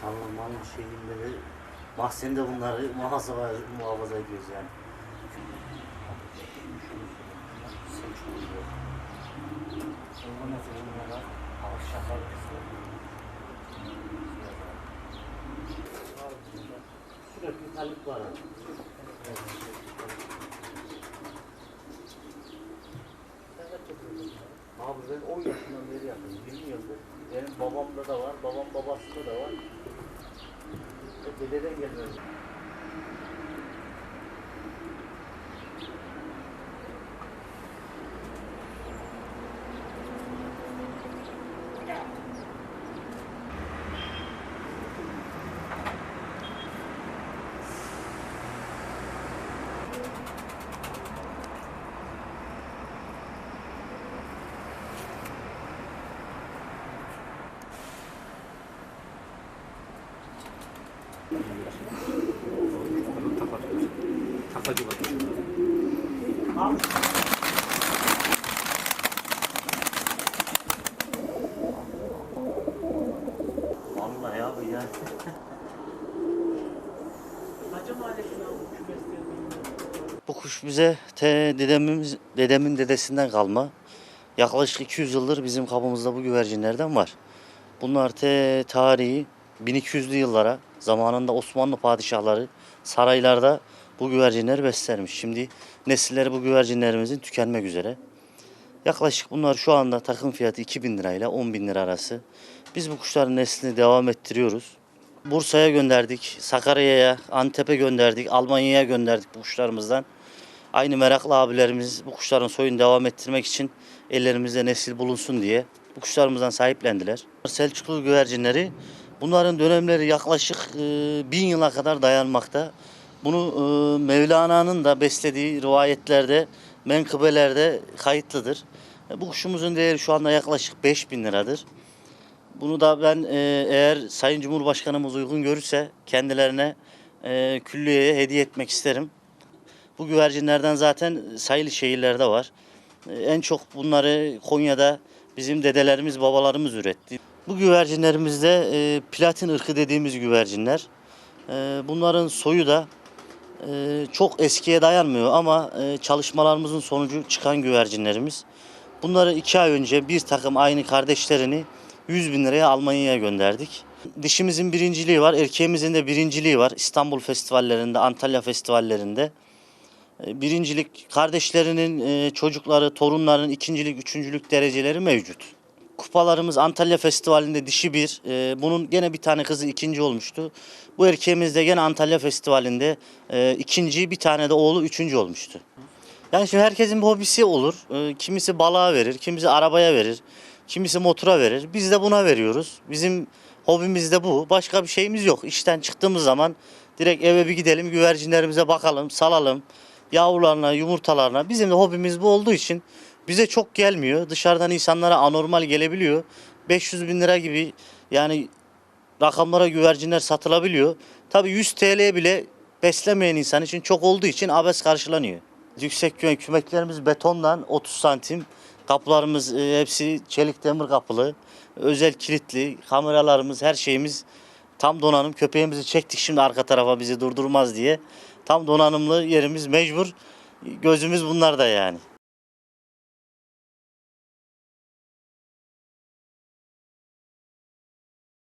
Sallanmanın şeyinde de mahzende bunları muhafaza, muhafaza ediyoruz yani. Sürekli talip var. abi. Abi ben 10 yaşından beri yapıyorum. 20 yıldır. Benim babamda da var, babam babasında da var. Ve dededen geliyor. Takacı var. Vallahi abi ya. Bu kuş bize te dedemiz, dedemin dedesinden kalma. Yaklaşık 200 yıldır bizim kapımızda bu güvercinlerden var. Bunlar te tarihi 1200'lü yıllara zamanında Osmanlı padişahları saraylarda bu güvercinleri beslermiş. Şimdi nesilleri bu güvercinlerimizin tükenmek üzere. Yaklaşık bunlar şu anda takım fiyatı 2000 lirayla 10 bin lira arası. Biz bu kuşların neslini devam ettiriyoruz. Bursa'ya gönderdik, Sakarya'ya, Antep'e gönderdik, Almanya'ya gönderdik bu kuşlarımızdan. Aynı meraklı abilerimiz bu kuşların soyunu devam ettirmek için ellerimizde nesil bulunsun diye bu kuşlarımızdan sahiplendiler. Selçuklu güvercinleri bunların dönemleri yaklaşık e, bin yıla kadar dayanmakta. Bunu e, Mevlana'nın da beslediği rivayetlerde, menkıbelerde kayıtlıdır. E, bu kuşumuzun değeri şu anda yaklaşık 5000 liradır. Bunu da ben e, eğer Sayın Cumhurbaşkanımız uygun görürse kendilerine e, külliyeye hediye etmek isterim. Bu güvercinlerden zaten sayılı şehirlerde var. E, en çok bunları Konya'da bizim dedelerimiz, babalarımız üretti. Bu güvercinlerimizde e, platin ırkı dediğimiz güvercinler. E, bunların soyu da e, çok eskiye dayanmıyor ama e, çalışmalarımızın sonucu çıkan güvercinlerimiz. Bunları iki ay önce bir takım aynı kardeşlerini 100 bin liraya Almanya'ya gönderdik. Dişimizin birinciliği var, erkeğimizin de birinciliği var. İstanbul festivallerinde, Antalya festivallerinde. E, Birincilik kardeşlerinin e, çocukları, torunların ikincilik, üçüncülük dereceleri mevcut. Kupalarımız Antalya Festivali'nde dişi bir. e, bunun gene bir tane kızı ikinci olmuştu. Bu erkeğimiz de gene Antalya Festivali'nde ikinci, bir tane de oğlu üçüncü olmuştu. Yani şimdi herkesin bir hobisi olur. Kimisi balığa verir, kimisi arabaya verir, kimisi motora verir. Biz de buna veriyoruz. Bizim hobimiz de bu. Başka bir şeyimiz yok. İşten çıktığımız zaman direkt eve bir gidelim, güvercinlerimize bakalım, salalım. Yavrularına, yumurtalarına. Bizim de hobimiz bu olduğu için bize çok gelmiyor. Dışarıdan insanlara anormal gelebiliyor. 500 bin lira gibi yani rakamlara güvercinler satılabiliyor. Tabii 100 TL bile beslemeyen insan için çok olduğu için abes karşılanıyor. Yüksek güven kümeklerimiz betondan 30 santim. Kapılarımız e, hepsi çelik demir kapılı. Özel kilitli. Kameralarımız her şeyimiz tam donanım. Köpeğimizi çektik şimdi arka tarafa bizi durdurmaz diye. Tam donanımlı yerimiz mecbur. Gözümüz bunlarda yani.